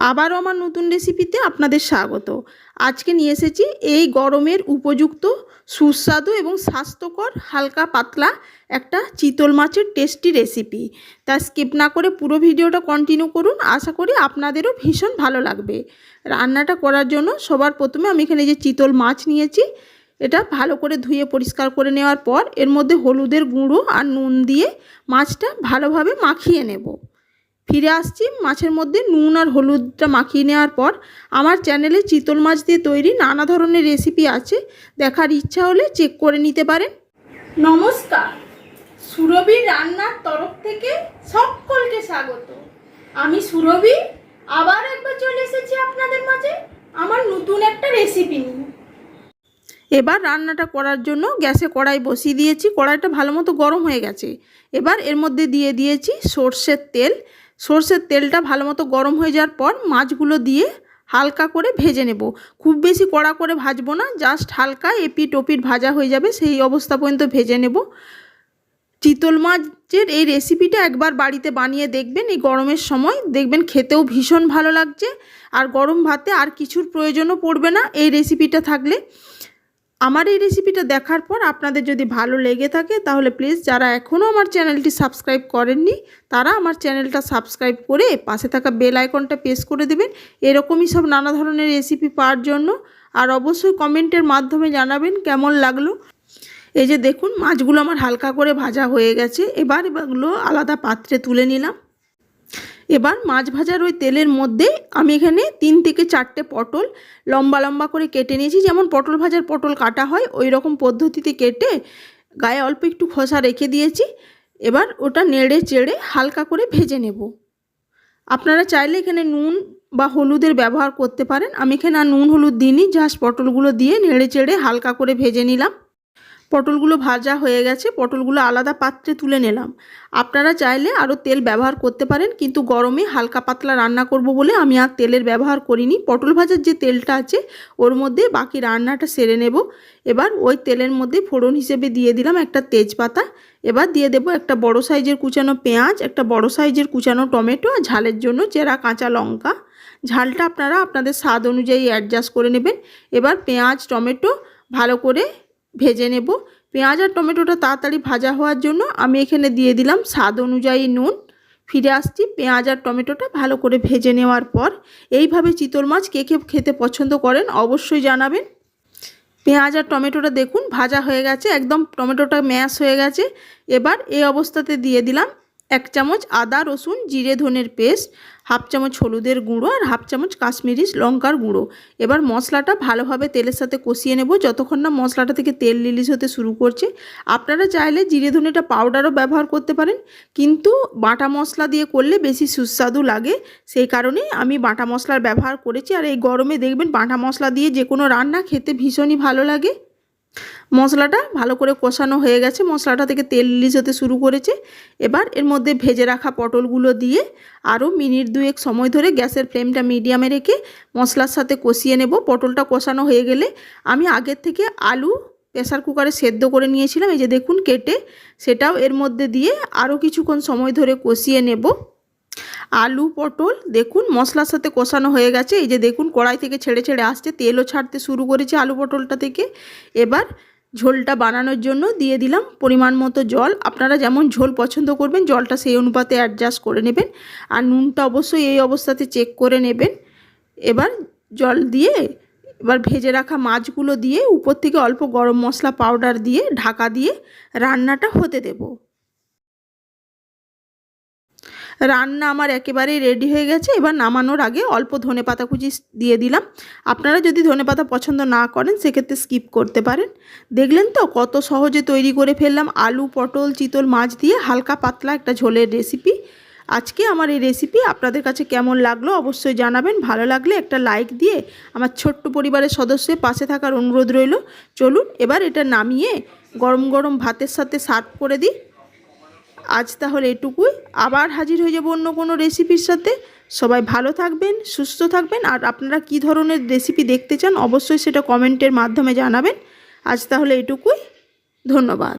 আবারও আমার নতুন রেসিপিতে আপনাদের স্বাগত। আজকে নিয়ে এসেছি এই গরমের উপযুক্ত, সুস্বাদু এবং স্বাস্থ্যকর হালকা পাতলা একটা চিতল মাছের টেস্টি রেসিপি তা স্কিপ না করে পুরো ভিডিওটা কন্টিনিউ করুন, আশা করি আপনাদেরও ভীষণ ভালো লাগবে। রান্নাটা করার জন্য সবার প্রথমে আমি এখানে যে চিতল মাছ নিয়েছি, এটা ভালো করে ধুয়ে পরিষ্কার করে নেওয়ার পর এর মধ্যে হলুদের গুঁড়ো আর নুন দিয়ে মাছটা ভালোভাবে মাখিয়ে নেব। ফিরে আসছি। মাছের মধ্যে নুন আর হলুদটা মাখিয়ে নেওয়ার পর আমার চ্যানেলে চিতল মাছ দিয়ে তৈরি নানা ধরনের রেসিপি আছে। দেখার ইচ্ছা হলে চেক করে নিতে পারেন। নমস্কার। সুরভি রান্নার তরফ থেকে সকলকে স্বাগত। আমি সুরভি, আবার একবার চলে এসেছি আপনাদের মাঝে আমার নতুন একটা রেসিপি নিয়ে। এবার রান্নাটা করার জন্য গ্যাসে কড়াই বসিয়ে দিয়েছি। কড়াইটা ভালো মতো গরম হয়ে গেছে। এবার এর মধ্যে দিয়ে দিয়েছি সর্ষের তেল সর্ষের তেলটা ভালো মতো গরম হয়ে যাওয়ার পর মাছগুলো দিয়ে হালকা করে ভেজে নেব। খুব বেশি কড়া করে ভাজবো না জাস্ট হালকা এপিট ওপিট ভাজা হয়ে যাবে, সেই অবস্থা পর্যন্ত ভেজে নেব। চিতল মাছের এই রেসিপিটা একবার বাড়িতে বানিয়ে দেখবেন, এই গরমের সময়। দেখবেন খেতেও ভীষণ ভালো লাগছে, আর গরম ভাতে আর কিছুর প্রয়োজনও পড়বে না, এই রেসিপিটা থাকলে। আমার এই রেসিপিটা দেখার পর আপনাদের যদি ভালো লেগে থাকে, তাহলে প্লিজ যারা এখনও আমার চ্যানেলটি সাবস্ক্রাইব করেননি, তারা আমার চ্যানেলটা সাবস্ক্রাইব করে পাশে থাকা বেল আইকনটা প্রেস করে দেবেন। এরকমই সব নানা ধরনের রেসিপি পাওয়ার জন্য। আর অবশ্যই কমেন্টের মাধ্যমে জানাবেন কেমন লাগল। এই যে দেখুন, মাছগুলো আমার হালকা করে ভাজা হয়ে গেছে। এবার এগুলো আলাদা পাত্রে তুলে নিলাম। এবার মাছ ভাজার ওই তেলের মধ্যে আমি এখানে তিন থেকে চারটে পটল লম্বা লম্বা করে কেটে নিয়েছি। যেমন পটল ভাজার পটল কাটা হয়, ওই রকম পদ্ধতিতে কেটে গায়ে অল্প একটু খোসা রেখে দিয়েছি। এবার ওটা নেড়ে চেড়ে হালকা করে ভেজে নেব। আপনারা চাইলে এখানে নুন বা হলুদের ব্যবহার করতে পারেন। আমি এখানে আর নুন হলুদ দিইনি, জাস্ট পটলগুলো দিয়ে নেড়ে চেড়ে হালকা করে ভেজে নিলাম। পটলগুলো ভাজা হয়ে গেছে, পটলগুলো আলাদা পাত্রে তুলে নিলাম। আপনারা চাইলে আরও তেল ব্যবহার করতে পারেন, কিন্তু গরমে হালকা পাতলা রান্না করব বলে আমি আর তেলের ব্যবহার করিনি। পটল ভাজার যে তেলটা আছে, ওর মধ্যে বাকি রান্নাটা সেরে নেব। এবার ওই তেলের মধ্যে ফোড়ন হিসেবে দিয়ে দিলাম একটা তেজপাতা। এবার দিয়ে দেব একটা বড় সাইজের কুচানো পেঁয়াজ, একটা বড় সাইজের কুচানো টমেটো আর ঝালের জন্য চেরা কাঁচা লঙ্কা। ঝালটা আপনারা আপনাদের স্বাদ অনুযায়ী অ্যাডজাস্ট করে নেবেন। এবার পেঁয়াজ, টমেটো ভালো করে ভেজে নেব। পেঁয়াজ আর টমেটোটা তাড়াতাড়ি ভাজা হওয়ার জন্য আমি এখানে দিয়ে দিলাম স্বাদ অনুযায়ী নুন। ফিরে আসছি পেঁয়াজ আর টমেটোটা ভালো করে ভেজে নেওয়ার পর। এইভাবে চিতল মাছ কে কে খেতে পছন্দ করেন অবশ্যই জানাবেন। পেঁয়াজ আর টমেটোটা দেখুন ভাজা হয়ে গেছে, একদম টমেটোটা ম্যাশ হয়ে গেছে। এবার এই অবস্থাতে দিয়ে দিলাম এক চামচ আদা, রসুন, জিরে, ধনের পেস্ট, হাফ চামচ হলুদের গুঁড়ো আর হাফ চামচ কাশ্মীরি লঙ্কার গুঁড়ো। এবার মশলাটা ভালোভাবে তেলের সাথে কষিয়ে নেব। যতক্ষণ না মশলাটা থেকে তেল রিলিজ হতে শুরু করছে, আপনারা চাইলে জিরে ধনেটা পাউডারও ব্যবহার করতে পারেন। কিন্তু বাটা মশলা দিয়ে করলে বেশি সুস্বাদু লাগে। সেই কারণেই আমি বাটা মশলার ব্যবহার করেছি। আর এই গরমে দেখবেন বাটা মশলা দিয়ে যে কোনো রান্না খেতে ভীষণই ভালো লাগে। মশলাটা ভালো করে কষানো হয়ে গেছে। মশলাটা থেকে তেল রিলিজ হতে শুরু করেছে। এবার এর মধ্যে ভেজে রাখা পটলগুলো দিয়ে আরও মিনিট দুয়েক সময় ধরে গ্যাসের ফ্লেমটা মিডিয়ামে রেখে মশলার সাথে কষিয়ে নেব। পটলটা কষানো হয়ে গেলে আমি আগের থেকে আলু প্রেসার কুকারে সেদ্ধ করে নিয়েছিলাম। এই যে দেখুন কেটে সেটাও এর মধ্যে দিয়ে আরও কিছুক্ষণ সময় ধরে কষিয়ে নেব। আলু, পটল, দেখুন মশলার সাথে কষানো হয়ে গেছে। এই যে দেখুন কড়াই থেকে ছেড়ে ছেড়ে আসছে, তেলও ছাড়তে শুরু করেছে আলু, পটলটা থেকে। এবার ঝোলটা বানানোর জন্য দিয়ে দিলাম পরিমাণ মতো জল। আপনারা যেমন ঝোল পছন্দ করবেন, জলটা সেই অনুপাতে অ্যাডজাস্ট করে নেবেন। আর নুনটা অবশ্যই এই অবস্থাতে চেক করে নেবেন। এবার জল দিয়ে এবার ভেজে রাখা মাছগুলো দিয়ে উপর থেকে অল্প গরম মশলা পাউডার দিয়ে ঢাকা দিয়ে রান্নাটা হতে দেবো। রান্না আমার একেবারেই রেডি হয়ে গেছে। এবার নামানোর আগে অল্প ধনে পাতা কুচি দিয়ে দিলাম। আপনারা যদি ধনে পাতা পছন্দ না করেন, সেক্ষেত্রে স্কিপ করতে পারেন। দেখলেন তো কত সহজে তৈরি করে ফেললাম। আলু, পটল, চিতল মাছ দিয়ে হালকা পাতলা একটা ঝোলের রেসিপি আজকে আমার এই রেসিপি আপনাদের কাছে কেমন লাগল অবশ্যই জানাবেন। ভালো লাগলে একটা লাইক দিয়ে আমার ছোট্ট পরিবারের সদস্যের পাশে থাকার অনুরোধ রইল। চলুন এবার এটা নামিয়ে গরম গরম ভাতের সাথে সার্ভ করে দিই। আজ তাহলে এটুকুই। আবার হাজির হয়ে যাব অন্য কোনো রেসিপির সাথে। সবাই ভালো থাকবেন, সুস্থ থাকবেন, আর আপনারা কি ধরনের রেসিপি দেখতে চান অবশ্যই সেটা কমেন্টের মাধ্যমে জানাবেন। আজ তাহলে এটুকুই। ধন্যবাদ।